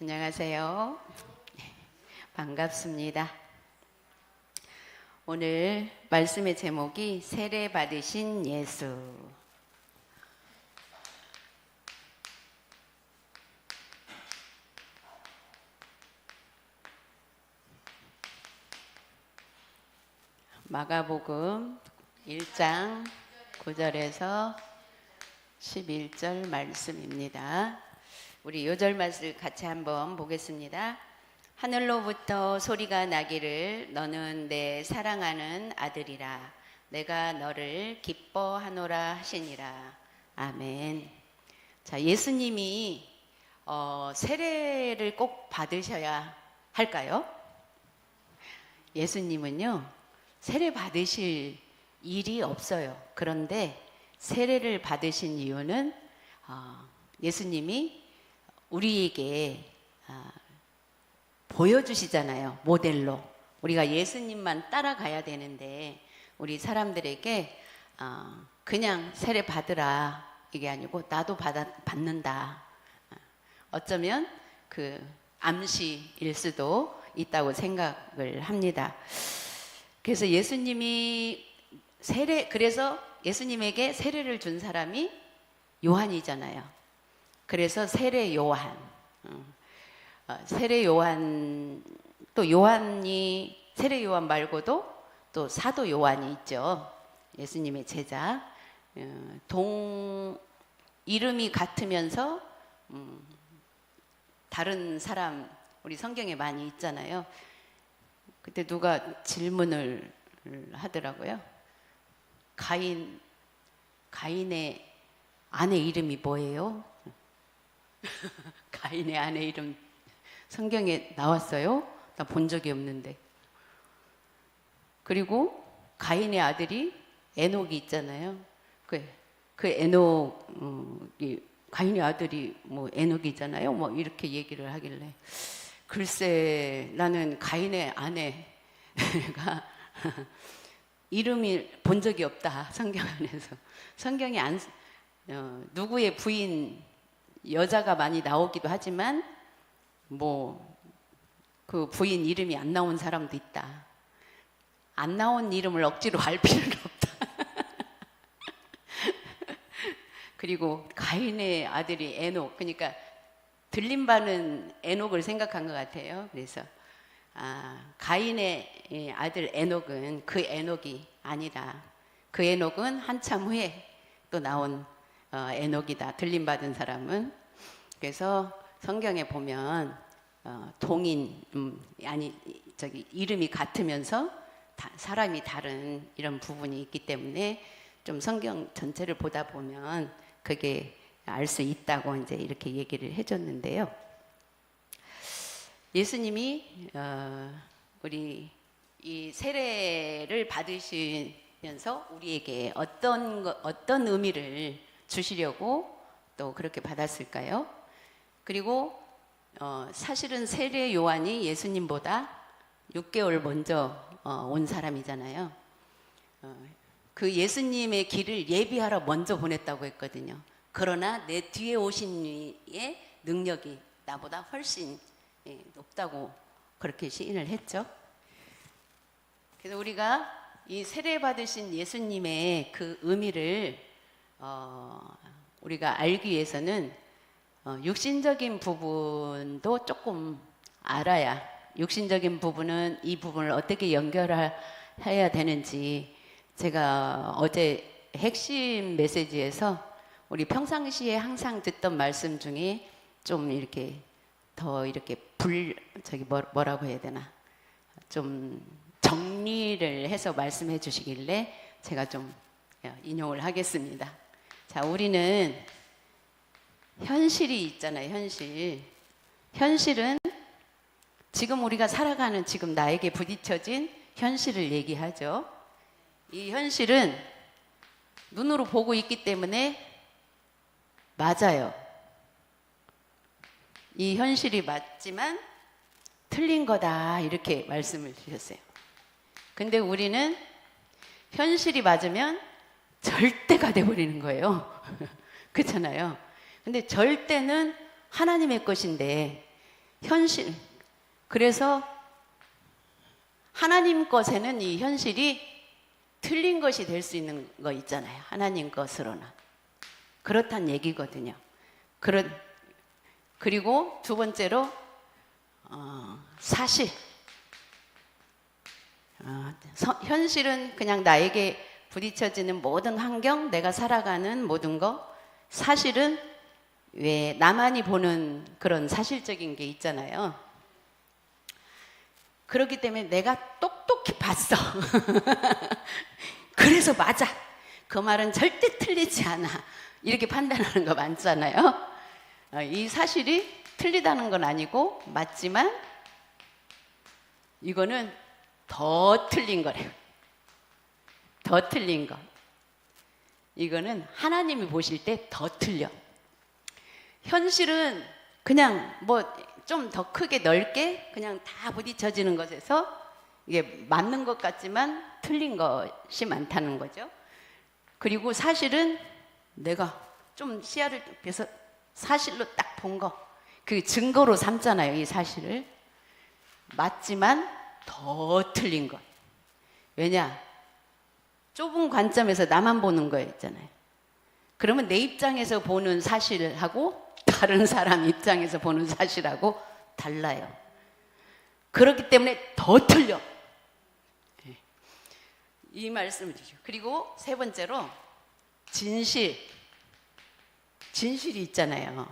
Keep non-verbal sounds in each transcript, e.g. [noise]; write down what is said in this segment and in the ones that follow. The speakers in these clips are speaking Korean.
안녕하세요. 반갑습니다. 오늘 말씀의 제목이 세례 받으신 예수. 마가복음 1장 9절에서 11절 말씀입니다. 우리 요절 말씀을 같이 한번 보겠습니다. 하늘로부터 소리가 나기를 너는 내 사랑하는 아들이라 내가 너를 기뻐하노라 하시니라. 아멘. 자, 예수님이 어, 세례를 꼭 받으셔야 할까요? 예수님은요, 세례 받으실 일이 없어요. 그런데 세례를 받으신 이유는 어, 예수님이 우리에게 아, 보여주시잖아요. 모델로. 우리가 예수님만 따라가야 되는데 우리 사람들에게 어, 그냥 세례 받으라 이게 아니고 나도 받아, 받는다. 어, 어쩌면 그 암시일 수도 있다고 생각을 합니다. 그래서 예수님이 세례 그래서 예수님에게 세례를 준 사람이 요한이잖아요. 그래서 세례 요한, 음, 어, 세례 요한 또 요한이 세례 요한 말고도 또 사도 요한이 있죠. 예수님의 제자. 어, 동 이름이 같으면서 음, 다른 사람 우리 성경에 많이 있잖아요. 그때 누가 질문을 하더라고요. 가인 가인의 아내 이름이 뭐예요? [laughs] 가인의 아내 이름 성경에 나왔어요? 나 본 적이 없는데. 그리고 가인의 아들이 에녹이 있잖아요. 그, 그 에녹이 가인의 아들이 뭐 에녹이잖아요. 뭐 이렇게 얘기를 하길래 글쎄 나는 가인의 아내가 [laughs] 이름이 본 적이 없다 [laughs] 성경 안에서 성경에 안 어, 누구의 부인 여자가 많이 나오기도 하지만 뭐 그 부인 이름이 안 나온 사람도 있다. 안 나온 이름을 억지로 알 필요는 없다. [laughs] 그리고 가인의 아들이 에녹, 그러니까 들림 바는 에녹을 생각한 것 같아요. 그래서 아, 가인의 아들 에녹은 그 에녹이 아니라 그 에녹은 한참 후에 또 나온 어, 에녹이다. 들림 받은 사람은 그래서 성경에 보면 어, 동인 음, 아니 저기 이름이 같으면서 다, 사람이 다른 이런 부분이 있기 때문에 좀 성경 전체를 보다 보면 그게 알 수 있다고 이제 이렇게 얘기를 해줬는데요. 예수님이 어, 우리 이 세례를 받으시면서 우리에게 어떤 거, 어떤 의미를 주시려고 또 그렇게 받았을까요? 그리고 어, 사실은 세례 요한이 예수님보다 6개월 먼저 어, 온 사람이잖아요. 어, 그 예수님의 길을 예비하러 먼저 보냈다고 했거든요. 그러나 내 뒤에 오신 이의 능력이 나보다 훨씬 예, 높다고 그렇게 시인을 했죠. 그래서 우리가 이 세례 받으신 예수님의 그 의미를 어, 우리가 알기 위해서는 어, 육신적인 부분도 조금 알아야 육신적인 부분은 이 부분을 어떻게 연결해야 되는지 제가 어제 핵심 메시지에서 우리 평상시에 항상 듣던 말씀 중에 좀 이렇게 더 이렇게 불 저기 뭐, 뭐라고 해야 되나 좀 정리를 해서 말씀해 주시길래 제가 좀 인용을 하겠습니다. 자, 우리는 현실이 있잖아요, 현실. 현실은 지금 우리가 살아가는 지금 나에게 부딪혀진 현실을 얘기하죠. 이 현실은 눈으로 보고 있기 때문에 맞아요. 이 현실이 맞지만 틀린 거다. 이렇게 말씀을 주셨어요. 근데 우리는 현실이 맞으면 절대가 돼버리는 거예요. [laughs] 그렇잖아요. 근데 절대는 하나님의 것인데 현실. 그래서 하나님 것에는 이 현실이 틀린 것이 될 수 있는 거 있잖아요. 하나님 것으로는. 그렇단 얘기거든요. 그런, 그리고 두 번째로, 어, 사실. 어, 서- 현실은 그냥 나에게 부딪혀지는 모든 환경, 내가 살아가는 모든 거, 사실은 왜 나만이 보는 그런 사실적인 게 있잖아요. 그렇기 때문에 내가 똑똑히 봤어. [laughs] 그래서 맞아. 그 말은 절대 틀리지 않아. 이렇게 판단하는 거 많잖아요. 어, 이 사실이 틀리다는 건 아니고 맞지만 이거는 더 틀린 거래요. 더 틀린 거. 이거는 하나님이 보실 때 더 틀려. 현실은 그냥 뭐 좀 더 크게 넓게 그냥 다 부딪혀지는 것에서 이게 맞는 것 같지만 틀린 것이 많다는 거죠. 그리고 사실은 내가 좀 시야를 좁혀서 사실로 딱 본 거, 그 증거로 삼잖아요, 이 사실을. 맞지만 더 틀린 것. 왜냐? 좁은 관점에서 나만 보는 거였잖아요. 그러면 내 입장에서 보는 사실하고 다른 사람 입장에서 보는 사실하고 달라요. 그렇기 때문에 더 틀려. 예. 이 말씀을 드리죠. 그리고 세 번째로 진실. 진실이 있잖아요.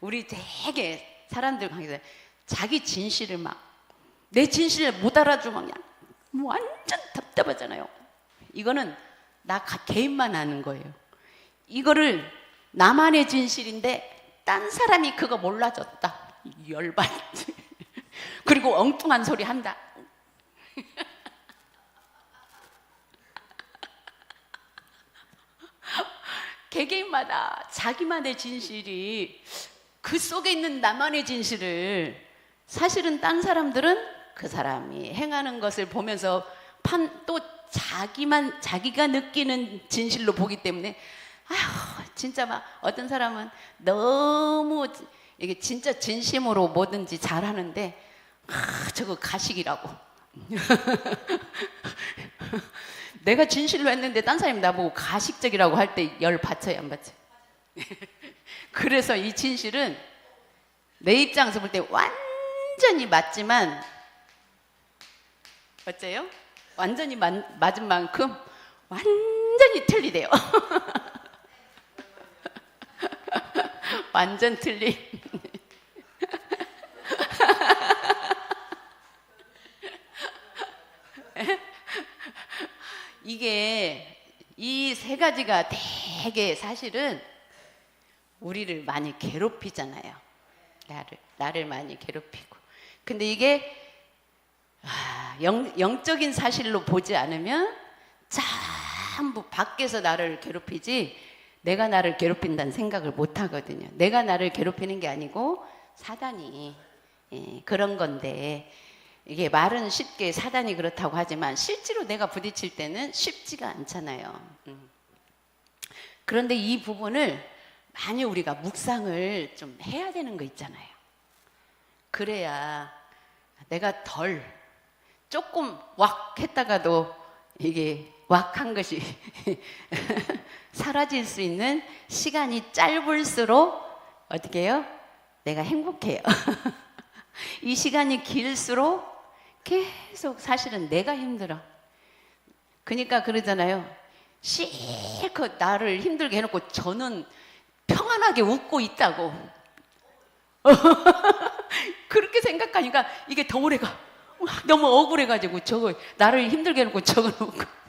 우리 되게 사람들 관계에 자기 진실을 막 내 진실을 못 알아주면 그냥 완전 답답하잖아요. 이거는 나 가- 개인만 아는 거예요. 이거를 나만의 진실인데 딴 사람이 그거 몰라줬다. 열받지. [laughs] 그리고 엉뚱한 소리 한다. [laughs] 개개인마다 자기만의 진실이 그 속에 있는 나만의 진실을 사실은 딴 사람들은 그 사람이 행하는 것을 보면서 판 또 자기만 자기가 느끼는 진실로 보기 때문에 아휴 진짜 막 어떤 사람은 너무 이게 진짜 진심으로 뭐든지 잘하는데 아 저거 가식이라고 [laughs] 내가 진실로 했는데 딴 사람이 나보고 가식적이라고 할 때 열 받쳐요 안 받쳐 [laughs] 그래서 이 진실은 내 입장에서 볼 때 완전히 맞지만 어째요? 완전히 맞, 맞은 만큼 완전히 틀리대요. [laughs] 완전 틀린. [laughs] 이게 이 세 가지가 되게 사실은 우리를 많이 괴롭히잖아요. 나를 나를 많이 괴롭히고. 근데 이게 아, 영, 영적인 사실로 보지 않으면 전부 밖에서 나를 괴롭히지 내가 나를 괴롭힌다는 생각을 못 하거든요. 내가 나를 괴롭히는 게 아니고 사단이 예, 그런 건데 이게 말은 쉽게 사단이 그렇다고 하지만 실제로 내가 부딪힐 때는 쉽지가 않잖아요. 음. 그런데 이 부분을 많이 우리가 묵상을 좀 해야 되는 거 있잖아요. 그래야 내가 덜 조금 왁 했다가도 이게 왁한 것이 [laughs] 사라질 수 있는 시간이 짧을수록 어떻게 해요? 내가 행복해요. [laughs] 이 시간이 길수록 계속 사실은 내가 힘들어. 그러니까 그러잖아요. 실컷 나를 힘들게 해놓고 저는 평안하게 웃고 있다고. [laughs] 그렇게 생각하니까 이게 더 오래 가. 너무 억울해가지고 저거 나를 힘들게 해놓고 저거 놓고. [laughs]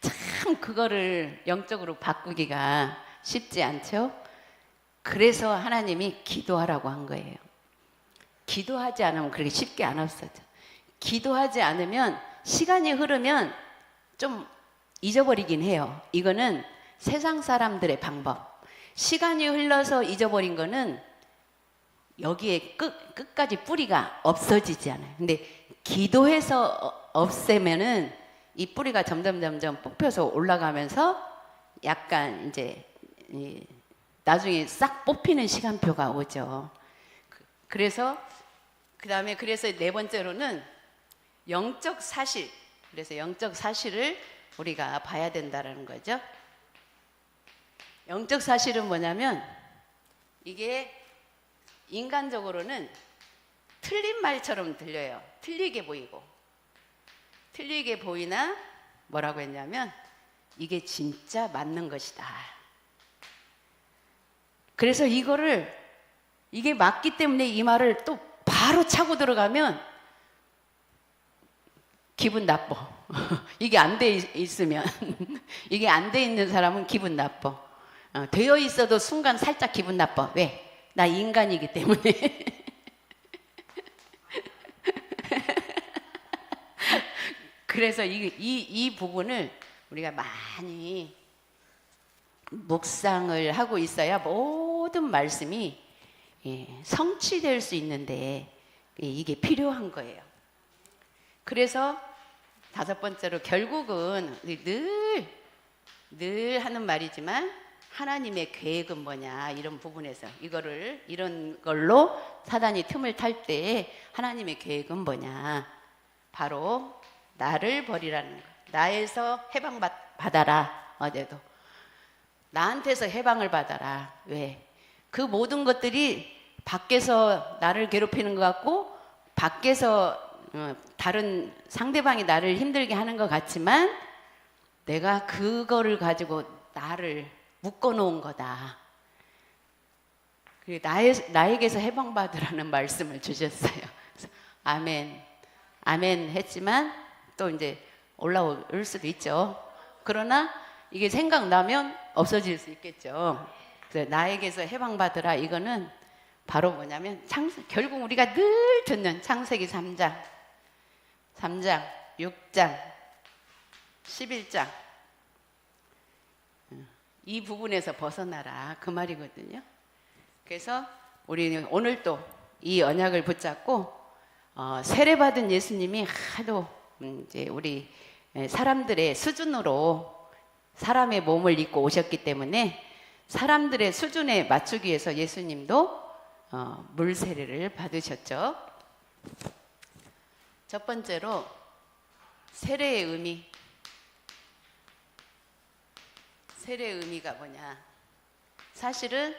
참 그거를 영적으로 바꾸기가 쉽지 않죠? 그래서 하나님이 기도하라고 한 거예요. 기도하지 않으면 그렇게 쉽게 안 없어져. 기도하지 않으면 시간이 흐르면 좀 잊어버리긴 해요. 이거는 세상 사람들의 방법. 시간이 흘러서 잊어버린 거는 여기에 끝, 끝까지 뿌리가 없어지지 않아요. 근데 기도해서 어- 없애면은 이 뿌리가 점점 점점 뽑혀서 올라가면서 약간 이제 이 나중에 싹 뽑히는 시간표가 오죠. 그- 그래서 그 다음에 그래서 네 번째로는 영적 사실. 그래서 영적 사실을 우리가 봐야 된다라는 거죠. 영적 사실은 뭐냐면 이게 인간적으로는 틀린 말처럼 들려요. 틀리게 보이고. 틀리게 보이나 뭐라고 했냐면 이게 진짜 맞는 것이다. 그래서 이거를 이게 맞기 때문에 이 말을 또 바로 차고 들어가면 기분 나빠. [laughs] 이게 안 돼 있으면 [laughs] 이게 안 돼 있는 사람은 기분 나빠. 어, 되어 있어도 순간 살짝 기분 나빠. 왜? 나 인간이기 때문에. [laughs] 그래서 이, 이, 이 부분을 우리가 많이 묵상을 하고 있어야 모든 말씀이 예, 성취될 수 있는데 예, 이게 필요한 거예요. 그래서 다섯 번째로 결국은 늘, 늘 하는 말이지만 하나님의 계획은 뭐냐 이런 부분에서 이거를 이런 걸로 사단이 틈을 탈 때 하나님의 계획은 뭐냐. 바로 나를 버리라는 거. 나에서 해방 받, 받아라 어제도. 나한테서 해방을 받아라. 왜? 그 모든 것들이 밖에서 나를 괴롭히는 것 같고 밖에서 어, 다른 상대방이 나를 힘들게 하는 것 같지만 내가 그거를 가지고 나를 묶어 놓은 거다. 그리고 나의, 나에게서 해방받으라는 [laughs] 말씀을 주셨어요. 아멘, 아멘 했지만 또 이제 올라올 수도 있죠. 그러나 이게 생각나면 없어질 수 있겠죠. 나에게서 해방받으라 이거는 바로 뭐냐면 창, 결국 우리가 늘 듣는 창세기 3장, 3장, 6장, 11장 이 부분에서 벗어나라 그 말이거든요. 그래서 우리는 오늘 또이 언약을 붙잡고 어, 세례 받은 예수님이 하도 음, 이제 우리 에, 사람들의 수준으로 사람의 몸을 입고 오셨기 때문에 사람들의 수준에 맞추기 위해서 예수님도 어, 물 세례를 받으셨죠. 첫 번째로 세례의 의미. 세례의 의미가 뭐냐? 사실은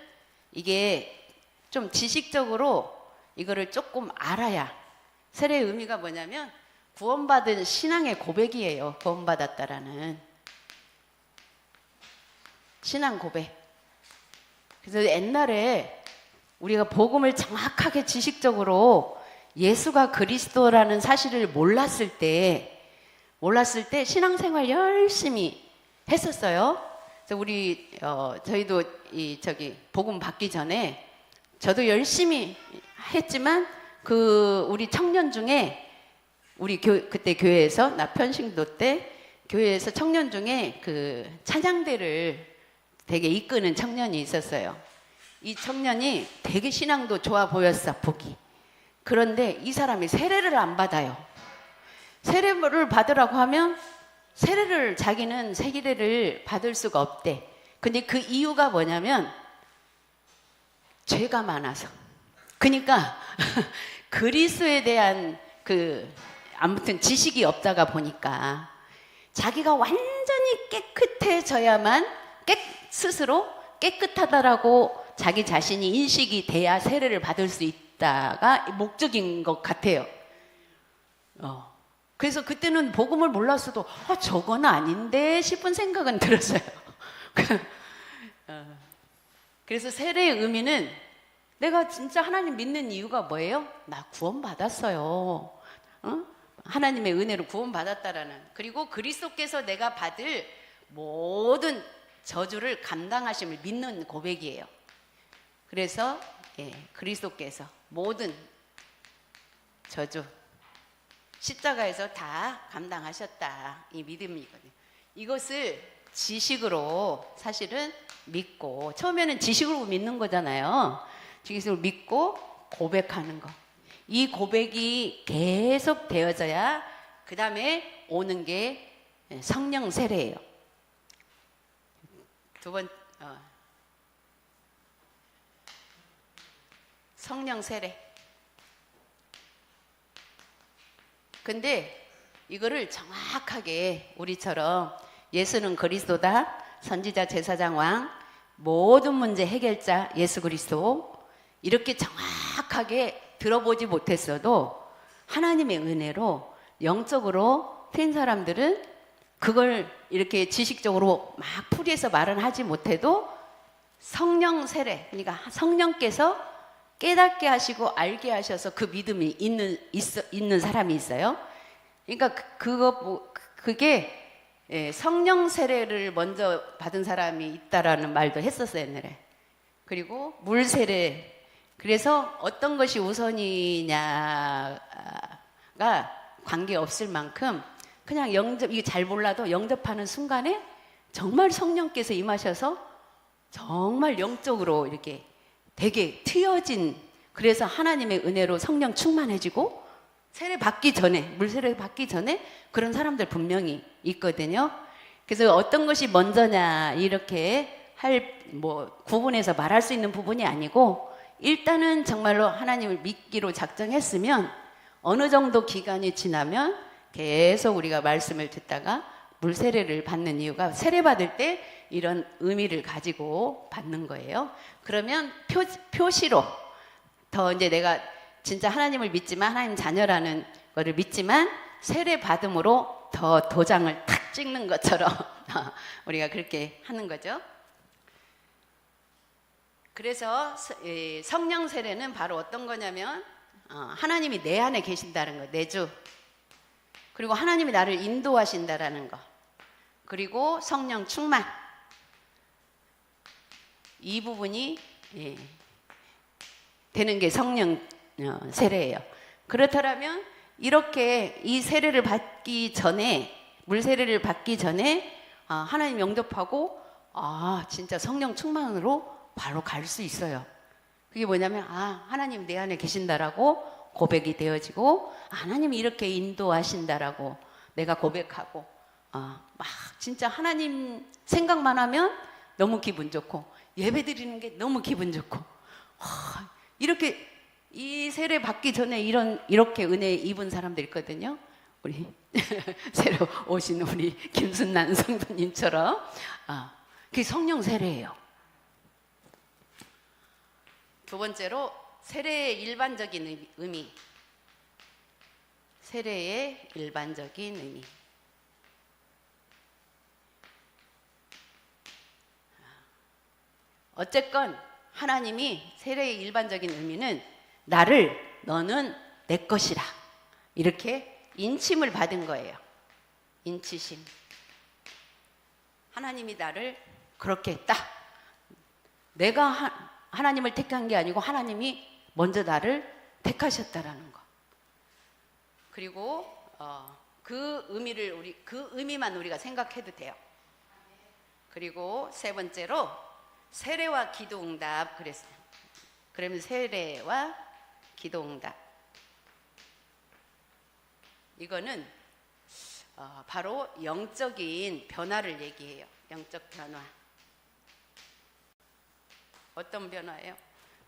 이게 좀 지식적으로 이거를 조금 알아야 세례의 의미가 뭐냐면 구원받은 신앙의 고백이에요. 구원받았다라는 신앙 고백. 그래서 옛날에 우리가 복음을 정확하게 지식적으로 예수가 그리스도라는 사실을 몰랐을 때 몰랐을 때 신앙생활 열심히 했었어요. 그래서 우리 어, 저희도 이 저기 복음 받기 전에 저도 열심히 했지만 그 우리 청년 중에 우리 교, 그때 교회에서 나 편식도 때 교회에서 청년 중에 그 찬양대를 되게 이끄는 청년이 있었어요. 이 청년이 되게 신앙도 좋아 보였어 보기. 그런데 이 사람이 세례를 안 받아요. 세례를 받으라고 하면 세례를 자기는 세례를 받을 수가 없대. 근데 그 이유가 뭐냐면 죄가 많아서. 그러니까 [laughs] 그리스도에 대한 그 아무튼 지식이 없다가 보니까 자기가 완전히 깨끗해져야만 깨 스스로 깨끗하다라고 자기 자신이 인식이 돼야 세례를 받을 수 있다가 목적인 것 같아요. 어. 그래서 그때는 복음을 몰랐어도 아, 저건 아닌데 싶은 생각은 [laughs] 들었어요. 어. 그래서 세례의 의미는 내가 진짜 하나님 믿는 이유가 뭐예요? 나 구원 받았어요. 어? 하나님의 은혜로 구원 받았다라는 그리고 그리스도께서 내가 받을 모든 저주를 감당하심을 믿는 고백이에요. 그래서 예, 그리스도께서 모든 저주 십자가에서 다 감당하셨다 이 믿음이거든요. 이것을 지식으로 사실은 믿고 처음에는 지식으로 믿는 거잖아요. 지식으로 믿고 고백하는 거. 이 고백이 계속 되어져야 그 다음에 오는 게 성령 세례예요. 두 번, 어. 성령 세례. 근데 이거를 정확하게 우리처럼 예수는 그리스도다, 선지자, 제사장, 왕, 모든 문제 해결자 예수 그리스도 이렇게 정확하게 들어보지 못했어도 하나님의 은혜로 영적으로 된 사람들은 그걸 이렇게 지식적으로 막 풀이해서 말은 하지 못해도 성령 세례, 그러니까 성령께서 깨닫게 하시고 알게 하셔서 그 믿음이 있는 있어, 있는 사람이 있어요. 그러니까 그, 그거 뭐, 그게 예, 성령 세례를 먼저 받은 사람이 있다라는 말도 했었어요 옛날에. 그리고 물 세례. 그래서 어떤 것이 우선이냐가 관계 없을 만큼 그냥 영접 이게 잘 몰라도 영접하는 순간에 정말 성령께서 임하셔서 정말 영적으로 이렇게 되게 트여진 그래서 하나님의 은혜로 성령 충만해지고 세례 받기 전에 물 세례 받기 전에 그런 사람들 분명히 있거든요. 그래서 어떤 것이 먼저냐 이렇게 할 뭐 구분해서 말할 수 있는 부분이 아니고 일단은 정말로 하나님을 믿기로 작정했으면 어느 정도 기간이 지나면 계속 우리가 말씀을 듣다가 물 세례를 받는 이유가 세례 받을 때 이런 의미를 가지고 받는 거예요. 그러면 표, 표시로 더 이제 내가 진짜 하나님을 믿지만 하나님 자녀라는 거를 믿지만 세례 받음으로 더 도장을 탁 찍는 것처럼 [laughs] 우리가 그렇게 하는 거죠. 그래서 성령 세례는 바로 어떤 거냐면 어, 하나님이 내 안에 계신다는 거, 내주. 그리고 하나님이 나를 인도하신다라는 거. 그리고 성령 충만. 이 부분이 예, 되는 게 성령 어, 세례예요. 그렇다면 이렇게 이 세례를 받기 전에 물 세례를 받기 전에 아, 하나님 영접하고 아 진짜 성령 충만으로 바로 갈 수 있어요. 그게 뭐냐면 아 하나님 내 안에 계신다라고 고백이 되어지고 하나님이 이렇게 인도하신다라고 내가 고백하고 아, 막 진짜 하나님 생각만 하면 너무 기분 좋고 예배 드리는 게 너무 기분 좋고 아, 이렇게 이 세례 받기 전에 이런 이렇게 은혜 입은 사람들 있거든요. 우리 [laughs] 새로 오신 우리 김순난 성도님처럼 아, 그게 성령 세례예요. 두 번째로 세례의 일반적인 의미. 세례의 일반적인 의미. 어쨌건 하나님이 세례의 일반적인 의미는 나를 너는 내 것이라 이렇게 인침을 받은 거예요. 인치심. 하나님이 나를 그렇게 했다. 내가 하, 하나님을 택한 게 아니고 하나님이 먼저 나를 택하셨다라는 거. 그리고 어, 그 의미를 우리 그 의미만 우리가 생각해도 돼요. 그리고 세 번째로 세례와 기도응답 그랬어요. 그러면 세례와 기도응답 이거는 어, 바로 영적인 변화를 얘기해요. 영적 변화. 어떤 변화예요?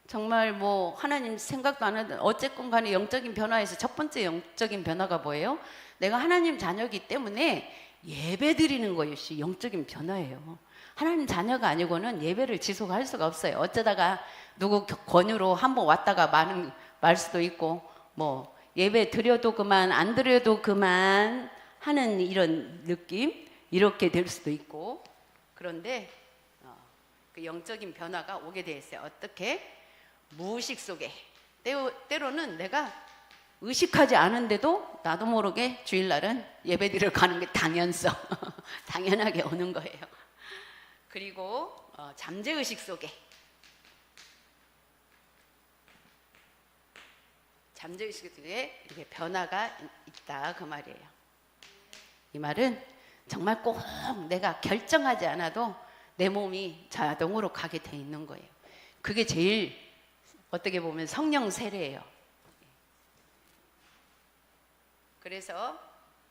정말 뭐 하나님 생각도 안 하던 어쨌건 간에 영적인 변화에서 첫 번째 영적인 변화가 뭐예요? 내가 하나님 자녀이기 때문에 예배 드리는 것이 영적인 변화예요. 하나님 자녀가 아니고는 예배를 지속할 수가 없어요. 어쩌다가 누구 권유로 한 번 왔다가 많은 말 수도 있고 뭐 예배 드려도 그만 안 드려도 그만 하는 이런 느낌 이렇게 될 수도 있고 그런데 어, 그 영적인 변화가 오게 돼 있어요. 어떻게? 무의식 속에 때로, 때로는 내가 의식하지 않은데도 나도 모르게 주일날은 예배드리러 가는 게 당연성 [laughs] 당연하게 오는 거예요. 그리고 어, 잠재 의식 속에 잠재 의식 속에 이렇게 변화가 있다 그 말이에요. 이 말은 정말 꼭 내가 결정하지 않아도 내 몸이 자동으로 가게 돼 있는 거예요. 그게 제일 어떻게 보면 성령 세례예요. 그래서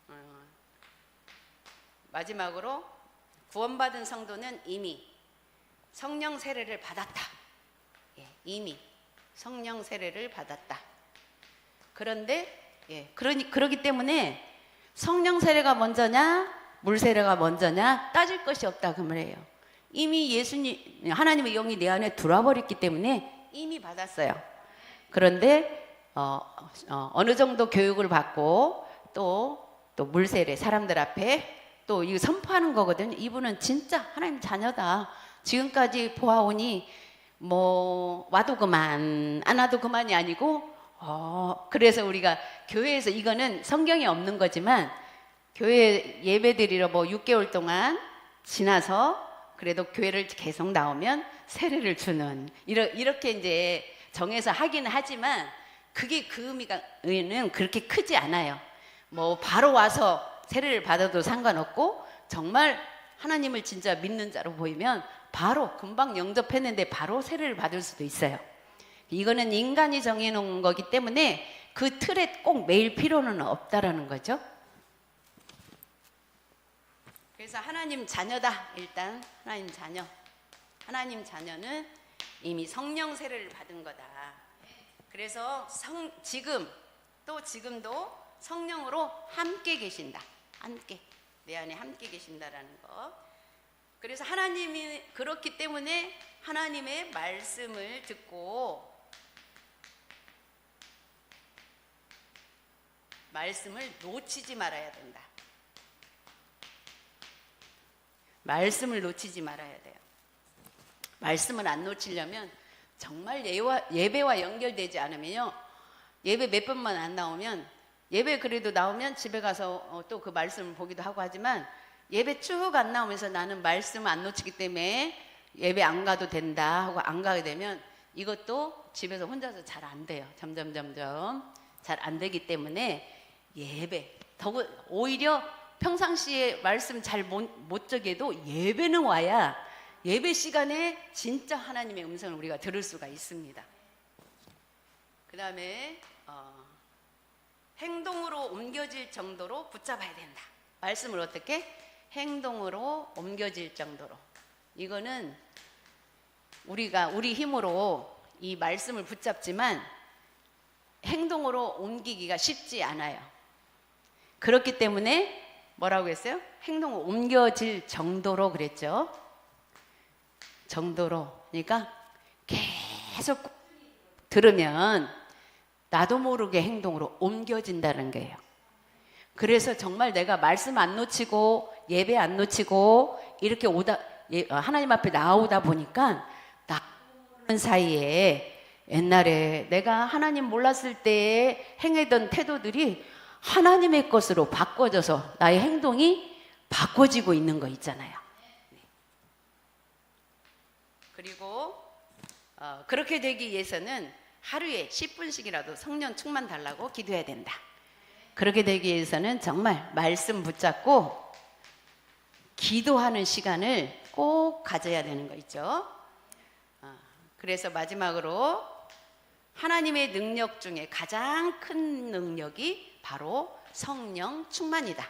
어, 마지막으로 구원받은 성도는 이미 성령 세례를 받았다. 예, 이미 성령 세례를 받았다. 그런데 예, 그러니 그러기 때문에 성령 세례가 먼저냐, 물 세례가 먼저냐 따질 것이 없다 그 말이에요. 이미 예수님 하나님의 영이 내 안에 들어와 버렸기 때문에 이미 받았어요. 그런데 어, 어, 어느 정도 교육을 받고 또 또 물세례 사람들 앞에 또 이거 선포하는 거거든요. 이분은 진짜 하나님 자녀다. 지금까지 보아오니 뭐 와도 그만 안 와도 그만이 아니고 어 그래서 우리가 교회에서 이거는 성경에 없는 거지만 교회 예배 드리러 뭐 6개월 동안 지나서 그래도 교회를 계속 나오면 세례를 주는 이렇게 이제 정해서 하기는 하지만 그게 그 의미가 의는 그렇게 크지 않아요. 뭐 바로 와서 세례를 받아도 상관없고 정말 하나님을 진짜 믿는 자로 보이면 바로 금방 영접했는데 바로 세례를 받을 수도 있어요. 이거는 인간이 정해놓은 거기 때문에 그 틀에 꼭 매일 필요는 없다라는 거죠. 그래서 하나님 자녀다 일단 하나님 자녀 하나님 자녀는 이미 성령 세례를 받은 거다. 그래서 성 지금 또 지금도 성령으로 함께 계신다. 함께 내 안에 함께 계신다라는 거. 그래서 하나님이 그렇기 때문에 하나님의 말씀을 듣고 말씀을 놓치지 말아야 된다. 말씀을 놓치지 말아야 돼요. 말씀을 안 놓치려면 정말 예배와 연결되지 않으면요. 예배 몇 번만 안 나오면 예배 그래도 나오면 집에 가서 어, 또그 말씀을 보기도 하고 하지만 예배 쭉 안 나오면서 나는 말씀 안 놓치기 때문에 예배 안 가도 된다 하고 안 가게 되면 이것도 집에서 혼자서 잘 안 돼요. 점점 점점 잘 안 되기 때문에 예배 더구 오히려 평상시에 말씀 잘못 적해도 예배는 와야 예배 시간에 진짜 하나님의 음성을 우리가 들을 수가 있습니다. 그 다음에 어, 행동으로 옮겨질 정도로 붙잡아야 된다. 말씀을 어떻게? 행동으로 옮겨질 정도로. 이거는 우리가 우리 힘으로 이 말씀을 붙잡지만 행동으로 옮기기가 쉽지 않아요. 그렇기 때문에 뭐라고 했어요? 행동을 옮겨질 정도로 그랬죠. 정도로. 그러니까 계속 들으면 나도 모르게 행동으로 옮겨진다는 거예요. 그래서 정말 내가 말씀 안 놓치고 예배 안 놓치고 이렇게 오다 예, 어, 하나님 앞에 나오다 보니까 나는 사이에 옛날에 내가 하나님 몰랐을 때 행했던 태도들이 하나님의 것으로 바꿔져서 나의 행동이 바꿔지고 있는 거 있잖아요. 그리고 어, 그렇게 되기 위해서는 하루에 10분씩이라도 성령 충만 달라고 기도해야 된다. 그렇게 되기 위해서는 정말 말씀 붙잡고 기도하는 시간을 꼭 가져야 되는 거 있죠. 어, 그래서 마지막으로 하나님의 능력 중에 가장 큰 능력이 바로 성령 충만이다.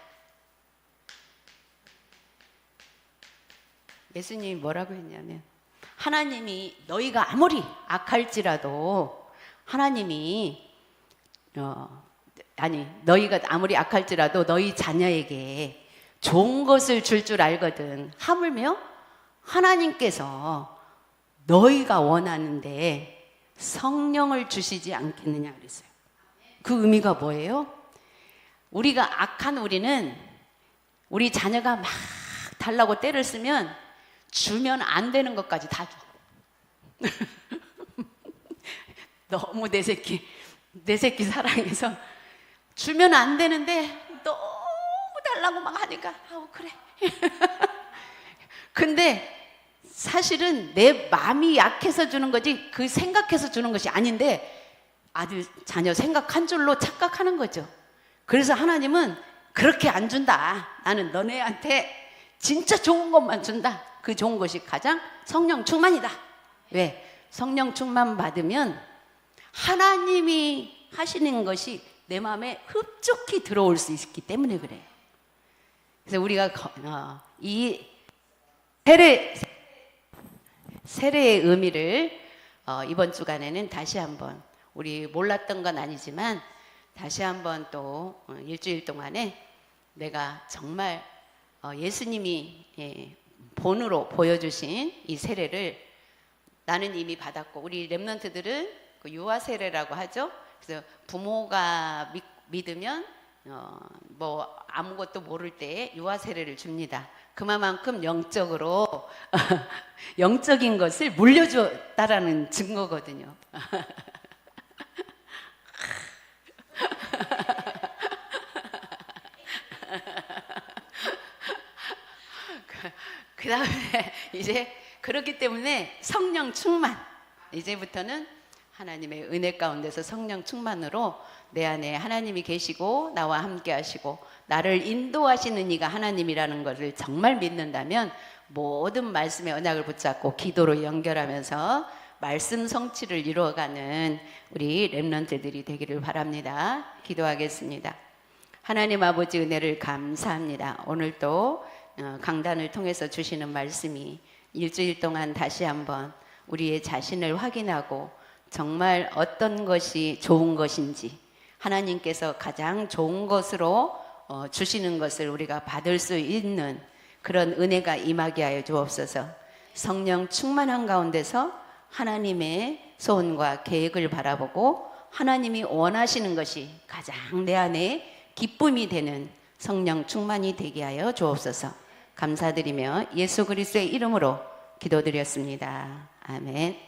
예수님이 뭐라고 했냐면 하나님이 너희가 아무리 악할지라도 하나님이 어, 아니 너희가 아무리 악할지라도 너희 자녀에게 좋은 것을 줄줄 알거든. 하물며 하나님께서 너희가 원하는데 성령을 주시지 않겠느냐 그랬어요. 그 의미가 뭐예요? 우리가 악한 우리는 우리 자녀가 막 달라고 때를 쓰면 주면 안 되는 것까지 다 줘. [laughs] 너무 내 새끼, 내 새끼 사랑해서 주면 안 되는데 너무 달라고 막 하니까 아우 그래. [laughs] 근데 사실은 내 마음이 약해서 주는 거지 그 생각해서 주는 것이 아닌데 아들 자녀 생각한 줄로 착각하는 거죠. 그래서 하나님은 그렇게 안 준다. 나는 너네한테 진짜 좋은 것만 준다. 그 좋은 것이 가장 성령 충만이다. 왜? 성령 충만 받으면 하나님이 하시는 것이 내 마음에 흡족히 들어올 수 있기 때문에 그래요. 그래서 우리가 어, 이 세례 세례의 의미를 어, 이번 주간에는 다시 한번 우리 몰랐던 건 아니지만 다시 한번 또 어, 일주일 동안에 내가 정말 어, 예수님이 예, 본으로 보여주신 이 세례를 나는 이미 받았고 우리 렘넌트들은 그 유아 세례라고 하죠. 그래서 부모가 믿, 믿으면 어, 뭐 아무것도 모를 때 유아 세례를 줍니다. 그만큼 영적으로 [laughs] 영적인 것을 물려줬다라는 증거거든요. [laughs] 그 다음에 이제 그렇기 때문에 성령 충만 이제부터는 하나님의 은혜 가운데서 성령 충만으로 내 안에 하나님이 계시고 나와 함께 하시고 나를 인도하시는 이가 하나님이라는 것을 정말 믿는다면 모든 말씀의 언약을 붙잡고 기도로 연결하면서 말씀 성취를 이루어가는 우리 렘넌트들이 되기를 바랍니다. 기도하겠습니다. 하나님 아버지 은혜를 감사합니다. 오늘도 어, 강단을 통해서 주시는 말씀이 일주일 동안 다시 한번 우리의 자신을 확인하고 정말 어떤 것이 좋은 것인지 하나님께서 가장 좋은 것으로 어, 주시는 것을 우리가 받을 수 있는 그런 은혜가 임하게 하여 주옵소서. 성령 충만한 가운데서 하나님의 소원과 계획을 바라보고 하나님이 원하시는 것이 가장 내 안에 기쁨이 되는 성령 충만이 되게 하여 주옵소서. 감사드리며 예수 그리스도의 이름으로 기도드렸습니다. 아멘.